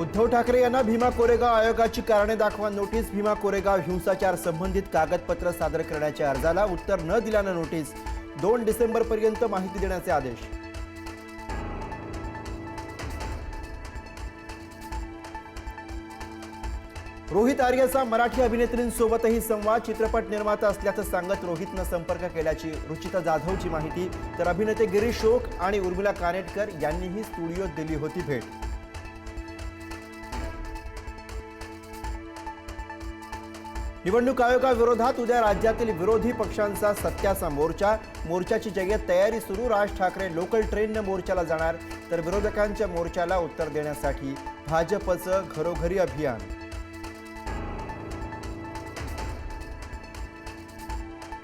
उद्धव ठाकरे यांना भीमा कोरेगाव आयोगाची कारणे दाखवा नोटीस. भीमा कोरेगाव हिंसाचार संबंधित कागदपत्र सादर करण्याच्या अर्जाला उत्तर न दिल्यानं नोटीस. दोन डिसेंबरपर्यंत माहिती देण्याचे आदेश. रोहित आर्यचा मराठी अभिनेत्रींसोबतही संवाद. चित्रपट निर्माता असल्याचं सांगत रोहितनं संपर्क केल्याची रुचिता जाधवची माहिती. तर अभिनेते गिरीश शोक आणि उर्मिला कानेटकर यांनीही स्टुडिओत दिली होती भेट. निवडणूक आयोगाविरोधात उद्या राज्यातील विरोधी पक्षांचा सत्याचा मोर्चा. मोर्चाची जगेत तयारी सुरू. राज ठाकरे लोकल ट्रेननं मोर्चाला जाणार. तर विरोधकांच्या मोर्चाला उत्तर देण्यासाठी भाजपचं घरोघरी अभियान.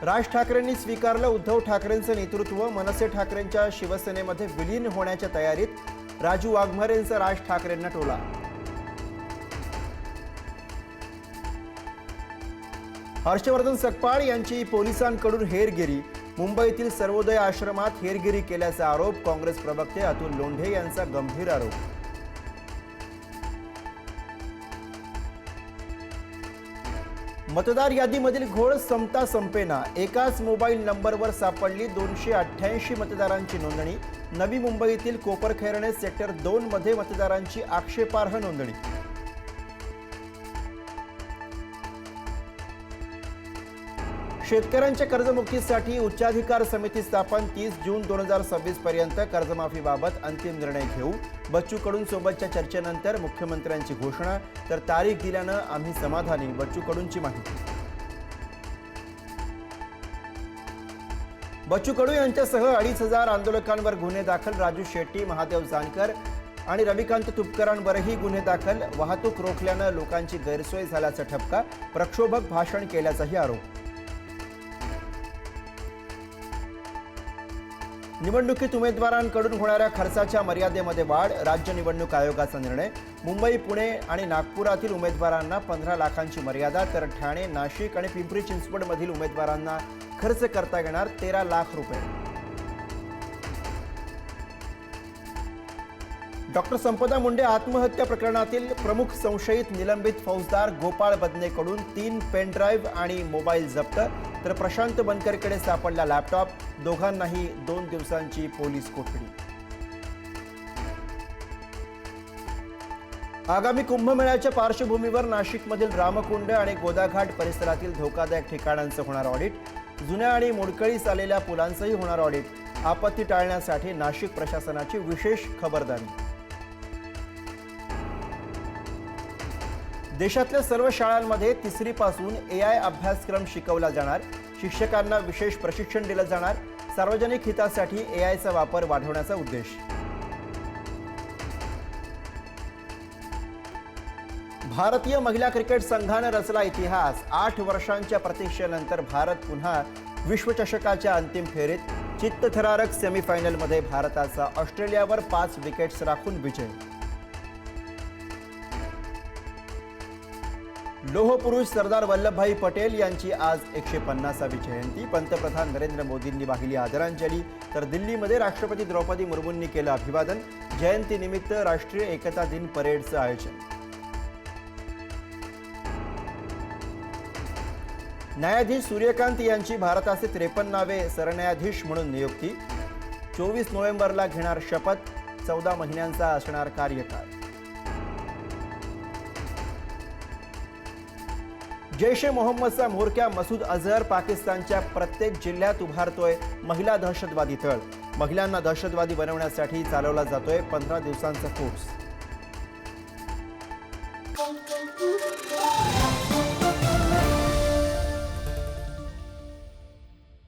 राज ठाकरेंनी स्वीकारलं उद्धव ठाकरेंचं नेतृत्व. मनसे ठाकरेंच्या शिवसेनेमध्ये विलीन होण्याच्या तयारीत राजू वाघमारेंचा राज ठाकरेंना टोला हर्षवर्धन सकपाळ यांची पोलिसांकडून हेरगिरी. मुंबईतील सर्वोदय आश्रमात हेरगिरी केल्याचा आरोप काँग्रेस प्रवक्ते अतुल लोंढे यांचा गंभीर आरोप. मतदार यादीमधील घोळ संपता संपेना एकाच मोबाईल नंबरवर सापडली दोनशे अठ्ठ्याऐंशी मतदारांची नोंदणी. नवी मुंबईतील कोपरखैरणे सेक्टर दोनमध्ये मतदारांची आक्षेपार्ह नोंदणी. शेतकऱ्यांच्या कर्जमुक्तीसाठी उच्चाधिकार समिती स्थापन तीस जून दोन हजार सव्वीस पर्यंत कर्जमाफीबाबत अंतिम निर्णय घेऊ. बच्चू कडून सोबतच्या चर्चेनंतर मुख्यमंत्र्यांची घोषणा तर तारीख दिल्यानं आम्ही समाधानी. बच्चू कडूंची माहिती. बच्चू कडू यांच्यासह अडीच हजार आंदोलकांवर गुन्हे दाखल राजू शेट्टी महादेव जानकर आणि रविकांत तुपकरांवरही गुन्हे दाखल. वाहतूक रोखल्यानं लोकांची गैरसोय झाल्याचा ठपका प्रक्षोभक भाषण केल्याचाही आरोप. निवडणुकीत उमेदवारांकडून होणाऱ्या खर्चाच्या मर्यादेमध्ये वाढ राज्य निवडणूक आयोगाचा निर्णय मुंबई पुणे आणि नागपुरातील उमेदवारांना पंधरा लाखांची मर्यादा तर ठाणे नाशिक आणि पिंपरी चिंचवडमधील उमेदवारांना खर्च करता येणार तेरा लाख रुपये. डॉक्टर संपदा मुंडे आत्महत्या प्रकरणातील प्रमुख संशयित निलंबित फौजदार गोपाळ बदनेकडून तीन पेनड्राईव्ह आणि मोबाईल जप्त तर प्रशांत बनकरकडे सापडला लॅपटॉप दोघांनाही दोन दिवसांची पोलीस कोठडी. आगामी कुंभमेळ्याच्या पार्श्वभूमीवर नाशिकमधील रामकुंड आणि गोदाघाट परिसरातील धोकादायक ठिकाणांचं होणार ऑडिट जुन्या आणि मोडकळीस आलेल्या पुलांचंही होणार ऑडिट आपत्ती टाळण्यासाठी नाशिक प्रशासनाची विशेष खबरदारी. देशातल्या सर्व शाळांमध्ये तिसरीपासून ए आय अभ्यासक्रम शिकवला जाणार. शिक्षकांना विशेष प्रशिक्षण दिलं जाणार. सार्वजनिक हितासाठी ए आयचा वापर वाढवण्याचा उद्देश. भारतीय महिला क्रिकेट संघानं रचला इतिहास. आठ वर्षांच्या प्रतीक्षेनंतर भारत पुन्हा विश्वचषकाच्या अंतिम फेरीत चित्तथरारक सेमीफायनलमध्ये भारताचा ऑस्ट्रेलियावर पाच विकेट्स राखून विजय. लोहपुरुष सरदार वल्लभभाई पटेल यांची आज एकशे पन्नासावी जयंती. पंतप्रधान नरेंद्र मोदींनी वाहिली आदरांजली. तर दिल्लीमध्ये राष्ट्रपती द्रौपदी मुर्मूंनी केलं अभिवादन. जयंतीनिमित्त राष्ट्रीय एकता दिन परेडचं आयोजन. न्यायाधीश सूर्यकांत यांची भारताचे त्रेपन्नावे सरन्यायाधीश म्हणून नियुक्ती. चोवीस नोव्हेंबरला घेणार शपथ. चौदा महिन्यांचा असणार कार्यकाळ. जैश ए मोहम्मदचा म्होरक्या मसूद अझहर पाकिस्तानच्या प्रत्येक जिल्ह्यात उभारतोय महिला दहशतवादी तळ महिलांना दहशतवादी बनवण्यासाठी चालवला जातोय पंधरा दिवसांचा कोर्स.